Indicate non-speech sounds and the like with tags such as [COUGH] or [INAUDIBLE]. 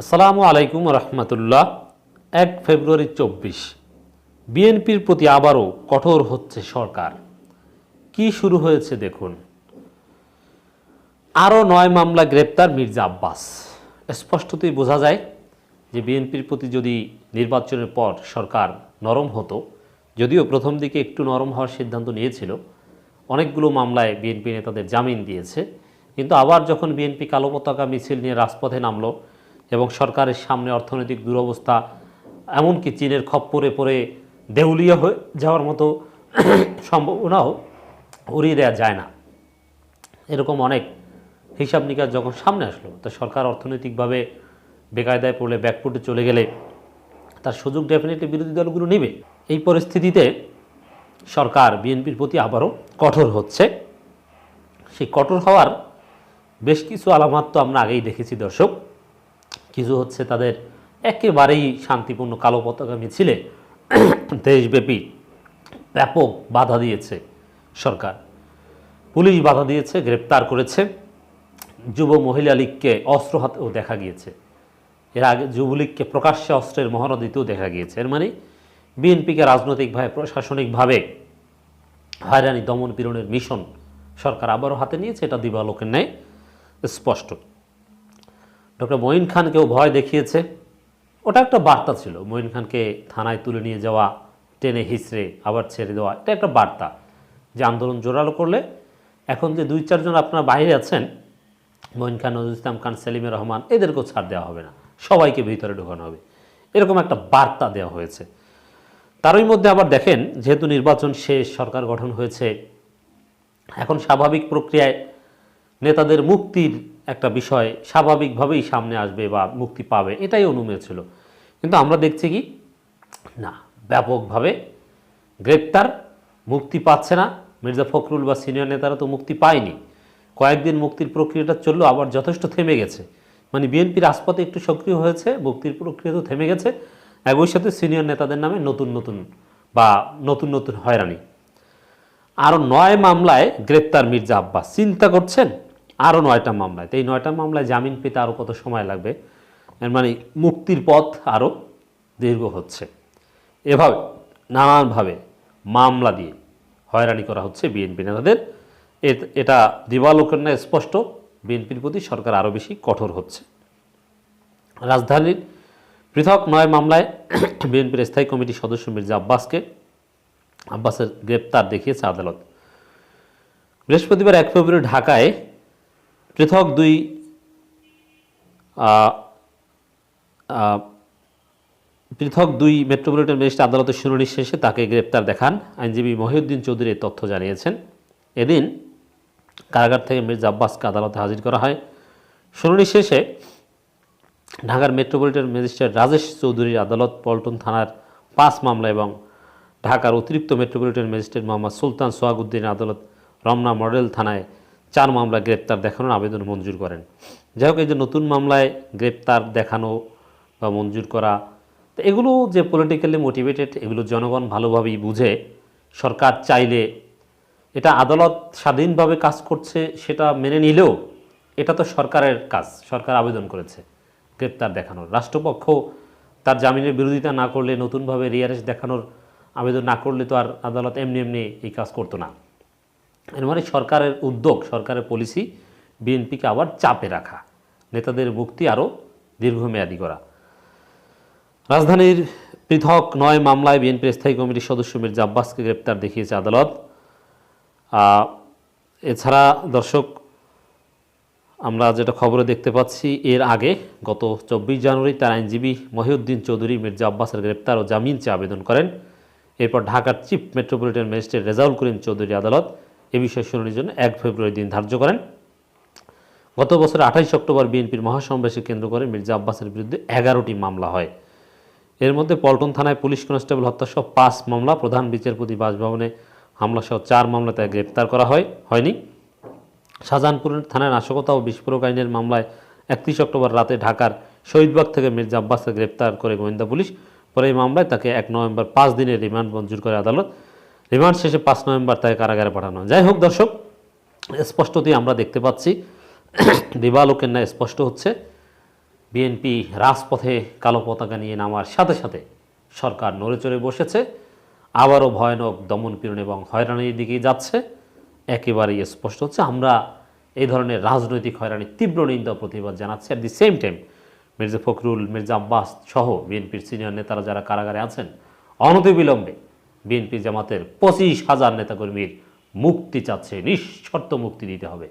আসসালামু আলাইকুম রহমতুল্লাহ। এক ফেব্রুয়ারি চব্বিশ। বিএনপির প্রতি আবারও কঠোর হচ্ছে সরকার। কি শুরু হয়েছে দেখুন। আরও নয় মামলা গ্রেপ্তার মির্জা আব্বাস। স্পষ্টতই বোঝা যায় যে বিএনপির প্রতি যদি নির্বাচনের পর সরকার নরম হতো, যদিও প্রথম দিকে একটু নরম হওয়ার সিদ্ধান্ত নিয়েছিল, অনেকগুলো মামলায় বিএনপি নেতাদের জামিন দিয়েছে, কিন্তু আবার যখন বিএনপি কালো পতাকা মিছিল নিয়ে রাজপথে নামলো এবং সরকারের সামনে অর্থনৈতিক দুরবস্থা, এমনকি চীনের খপ্পরে পড়ে দেউলিয়া হয়ে যাওয়ার মতো [CLEARS THROAT] সম্ভাবনাও উড়িয়ে দেওয়া যায় না। এরকম অনেক হিসাব নিকাশ যখন সামনে আসলো, তো সরকার অর্থনৈতিকভাবে বেকায়দায় পড়লে ব্যাকফুটে চলে গেলে তার সুযোগ ডেফিনেটলি বিরোধী দলগুলো নেবে। এই পরিস্থিতিতে সরকার, বিএনপির প্রতি আবারও কঠোর হচ্ছে। সেই কঠোর হওয়ার বেশ কিছু আলামত তো আমরা আগেই দেখেছি, দর্শক। কিছু হচ্ছে তাদের একেবারেই শান্তিপূর্ণ কালো পতাকা মিছিলে দেশব্যাপী ব্যাপক বাধা দিয়েছে সরকার। পুলিশ বাধা দিয়েছে, গ্রেপ্তার করেছে। যুব মহিলা লীগকে অস্ত্র হাতেও দেখা গিয়েছে। এর আগে যুবলীগকে প্রকাশ্যে অস্ত্রের মহড়া দিতেও দেখা গিয়েছে। এর মানে বিএনপিকে রাজনৈতিকভাবে প্রশাসনিকভাবে হয়রানি দমন পীড়নের মিশন সরকার আবারও হাতে নিয়েছে, এটা দিবালোকের ন্যায় স্পষ্ট। ডক্টর মঈন খানকেও ভয় দেখিয়েছে। ওটা একটা বার্তা ছিল। মঈন খানকে থানায় তুলে নিয়ে যাওয়া, টেনে হিসড়ে আবার ছেড়ে দেওয়া, এটা একটা বার্তা যে আন্দোলন জোরালো করলে। এখন যে দুই চারজন আপনারা বাইরে আছেন, মঈন খান, নজরুল ইসলাম খান সেলিমের রহমান, এদেরকেও ছাড় দেওয়া হবে না। সবাইকে ভিতরে ঢোকানো হবে। এরকম একটা বার্তা দেওয়া হয়েছে। তারই মধ্যে আবার দেখেন, যেহেতু নির্বাচন শেষ, সরকার গঠন হয়েছে, এখন স্বাভাবিক প্রক্রিয়ায় নেতাদের মুক্তির একটা বিষয় স্বাভাবিকভাবেই সামনে আসবে বা মুক্তি পাবে, এটাই অনুমেয় ছিল। কিন্তু আমরা দেখছি কি? না, ব্যাপকভাবে গ্রেপ্তার, মুক্তি পাচ্ছে না। মির্জা ফখরুল বা সিনিয়র নেতারা তো মুক্তি পায়নি। কয়েকদিন মুক্তির প্রক্রিয়াটা চলল, আবার যথেষ্ট থেমে গেছে। মানে বিএনপি রাজপথে একটু সক্রিয় হয়েছে, মুক্তির প্রক্রিয়া তো থেমে গেছে। একই সাথে সিনিয়র নেতাদের নামে নতুন নতুন বা নতুন নতুন হয়রানি। আরও নয় মামলায় গ্রেপ্তার মির্জা আব্বাস। চিন্তা করছেন? আরও নয়টা মামলায়। তো এই নয়টা মামলায় জামিন পেতে আরও কত সময় লাগবে? মানে মুক্তির পথ আরও দীর্ঘ হচ্ছে। এভাবে নানানভাবে মামলা দিয়ে হয়রানি করা হচ্ছে বিএনপি নেতাদের। এটা দিবালোকের ন্যায় স্পষ্ট, বিএনপির প্রতি সরকার আরও বেশি কঠোর হচ্ছে। রাজধানীর পৃথক নয় মামলায় [COUGHS] বিএনপির স্থায়ী কমিটির সদস্য মির্জা আব্বাসকে আব্বাসের গ্রেপ্তার দেখিয়েছে আদালত। বৃহস্পতিবার এক ফেব্রুয়ারি ঢাকায় পৃথক দুই পৃথক দুই মেট্রোপলিটন ম্যাজিস্ট্রেট আদালতের শুনানি শেষে তাকে গ্রেপ্তার দেখান। আইনজীবী মহিউদ্দিন চৌধুরী তথ্য জানিয়েছেন। এদিন কারাগার থেকে মির্জা আব্বাসকে আদালতে হাজির করা হয়। শুনানি শেষে ঢাকার মেট্রোপলিটন ম্যাজিস্ট্রেট রাজেশ চৌধুরীর আদালত পল্টন থানার পাঁচ মামলা এবং ঢাকার অতিরিক্ত মেট্রোপলিটন ম্যাজিস্ট্রেট মোহাম্মদ সুলতান সোহাগুদ্দিন আদালত রমনা মডেল থানায় চার মামলা গ্রেপ্তার দেখানোর আবেদন মঞ্জুর করেন। যাই হোক, এই যে নতুন মামলায় গ্রেপ্তার দেখানো বা মঞ্জুর করা, তো এগুলো যে পলিটিক্যালি মোটিভেটেড এগুলো জনগণ ভালোভাবেই বুঝে। সরকার চাইলে এটা আদালত স্বাধীনভাবে কাজ করছে সেটা মেনে নিলেও এটা তো সরকারের কাজ, সরকার আবেদন করেছে গ্রেপ্তার দেখানোর। রাষ্ট্রপক্ষ তার জামিনের বিরোধিতা না করলে, নতুনভাবে রিয়ারেস্ট দেখানোর আবেদন না করলে তো আর আদালত এমনি এমনি এই কাজ করতো না। এর মানে সরকারের উদ্যোগ, সরকারের পলিসি বিএনপিকে আবার চাপে রাখা, নেতাদের মুক্তি আরও দীর্ঘমেয়াদী করা। রাজধানীর পৃথক নয় মামলায় বিএনপির স্থায়ী কমিটির সদস্য মির্জা আব্বাসকে গ্রেপ্তার দেখিয়েছে আদালত। এছাড়া দর্শক, আমরা যেটা খবরে দেখতে পাচ্ছি, এর আগে গত চব্বিশ জানুয়ারি তার আইনজীবী মহিউদ্দিন চৌধুরী মির্জা আব্বাসের গ্রেপ্তার ও জামিন চেয়ে আবেদন করেন। এরপর ঢাকার chief metropolitan magistrate Rezaul Karim Chowdhury আদালত এ বিষয়ে শুনানির জন্য এক ফেব্রুয়ারি দিন ধার্য করেন। গত বছর আঠাইশ অক্টোবর বিএনপির মহাসমাবেশকে কেন্দ্র করে মির্জা আব্বাসের বিরুদ্ধে এগারোটি মামলা হয়। এর মধ্যে পল্টন থানায় পুলিশ কনস্টেবল হত্যাসহ পাঁচ মামলা, প্রধান বিচারপতি বাসভবনে হামলাসহ চার মামলা তাকে গ্রেপ্তার করা হয়, হয়নি। শাহজাহানপুর থানায় নাশকতা ও বিস্ফোরক আইনের মামলায় একত্রিশ অক্টোবর রাতে ঢাকার শহীদবাগ থেকে মির্জা আব্বাসকে গ্রেপ্তার করে গোয়েন্দা পুলিশ। পরে এই মামলায় তাকে এক নভেম্বর পাঁচ দিনের রিমান্ড মঞ্জুর করে আদালত রিমান্ড শেষে পাঁচ নভেম্বর তাকে কারাগারে পাঠানো যাই হোক দর্শক, স্পষ্টতই আমরা দেখতে পাচ্ছি দিবালোকের ন্যায় স্পষ্ট হচ্ছে। বিএনপি রাজপথে কালো পতাকা নিয়ে নামার সাথে সাথে সরকার নড়ে চড়ে বসেছে। আবারও ভয়ানক দমনপীড়ন এবং হয়রানির দিকে যাচ্ছে। একেবারেই স্পষ্ট হচ্ছে, আমরা এই ধরনের রাজনৈতিক হয়রানির তীব্র নিন্দা প্রতিবাদ জানাচ্ছি। At the same time Mirza Fakhrul, Mirza Abbas সহ বিএনপির সিনিয়র নেতারা যারা কারাগারে আছেন, অনতিবিলম্বে বিএনপি জামাতের পঁচিশ হাজার নেতাকর্মীর মুক্তি চাচ্ছে নিঃশর্ত মুক্তি দিতে হবে।